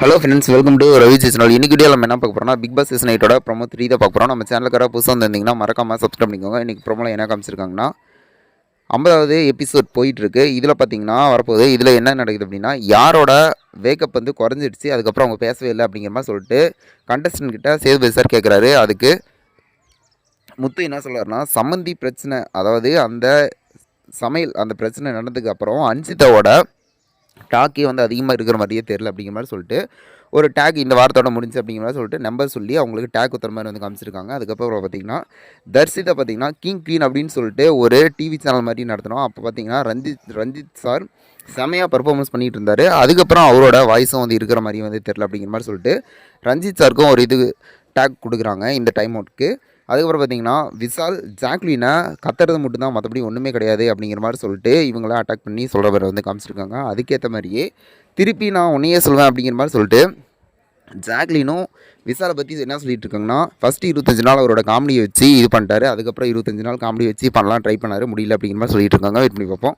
Hello friends welcome to Ravi channel இன்னைக்கு video நம்ம என்ன பார்க்க போகிறோம்னா பிக் பாஸ் சீசன் எயிட்டோட ப்ரோமோ த்ரீ தான் பார்க்க போகிறோம் நம்ம சேனலுக்கார புதுசாக வந்திருந்தீங்கன்னா மறக்காமல் சப்ஸ்கிரைப் பண்ணிக்கோங்க. இன்றைக்கி ப்ரோமோவில் என்ன காமிச்சிருக்காங்கன்னா ஐம்பதாவது எபிசோட் போயிட்டுருக்கு. இதில் பார்த்தீங்கன்னா வரப்போகுது. இதில் என்ன நடக்குது அப்படின்னா யாரோட வேக்கப் வந்து குறைஞ்சிடுச்சு அதுக்கப்புறம் அவங்க பேசவே இல்லை அப்படிங்கிற மாதிரி சொல்லிட்டு கண்டஸ்டன்ட் கிட்ட சேது சார் கேட்குறாரு அதுக்கு முத்து என்ன சொல்கிறாருன்னா சம்மந்தி பிரச்சனை அதாவது அந்த சமையல் அந்த பிரச்சனை நடந்ததுக்கு அப்புறம் அன்சிதாவோட டாக்கே வந்து அதிகமாக இருக்கிற மாதிரியே தெரில அப்படிங்கிற மாதிரி சொல்லிட்டு ஒரு டேக் இந்த வாரத்தோட முடிஞ்சு அப்படிங்கிற மாதிரி சொல்லிட்டு நம்பர் சொல்லி அவங்களுக்கு டேக் உத்தர மாதிரி வந்து காமிச்சிருக்காங்க. அதுக்கப்புறம் பார்த்தீங்கன்னா தர்சிதா பார்த்தீங்கன்னா கிங் குவீன் அப்படின்னு சொல்லிட்டு ஒரு டிவி சேனல் மாதிரி நடத்தினோம். அப்போ பார்த்தீங்கன்னா ரஞ்சித் ரஞ்சித் சார் செமையாக பர்ஃபார்மன்ஸ் பண்ணிட்டு இருந்தார். அதுக்கப்புறம் அவரோட வாய்ஸும் வந்து இருக்கிற மாதிரி வந்து தெரில அப்படிங்கிற மாதிரி சொல்லிட்டு ரஞ்சித் சாருக்கும் ஒரு இது டேக் கொடுக்குறாங்க இந்த டைம் அவுட்க்கு அதுக்கப்புறம் பார்த்தீங்கன்னா விசால் ஜாக்லினை கத்துறது மட்டும்தான் மற்றபடி ஒன்றுமே கிடையாது அப்படிங்கிற மாதிரி சொல்லிட்டு இவங்கள அட்டாக் பண்ணி சொல்கிறவரை வந்து காமிச்சிருக்காங்க. அதுக்கேற்ற மாதிரியே திருப்பி நான் உன்னையே சொல்வேன் அப்படிங்கிற மாதிரி சொல்லிட்டு ஜாக்லினும் விசாலை பற்றி என்ன சொல்லிட்டு இருக்காங்கன்னா ஃபஸ்ட்டு இருபத்தஞ்சு நாள் அவரோட காமெடியை வச்சு இது பண்ணிட்டாரு. அதுக்கப்புறம் இருபத்தஞ்சு நாள் காமெடி வச்சு பண்ணலாம் ட்ரை பண்ணார். முடியல அப்படிங்கிற மாதிரி சொல்லிட்டு இருக்காங்க. வெயிட் பண்ணி பார்ப்போம்.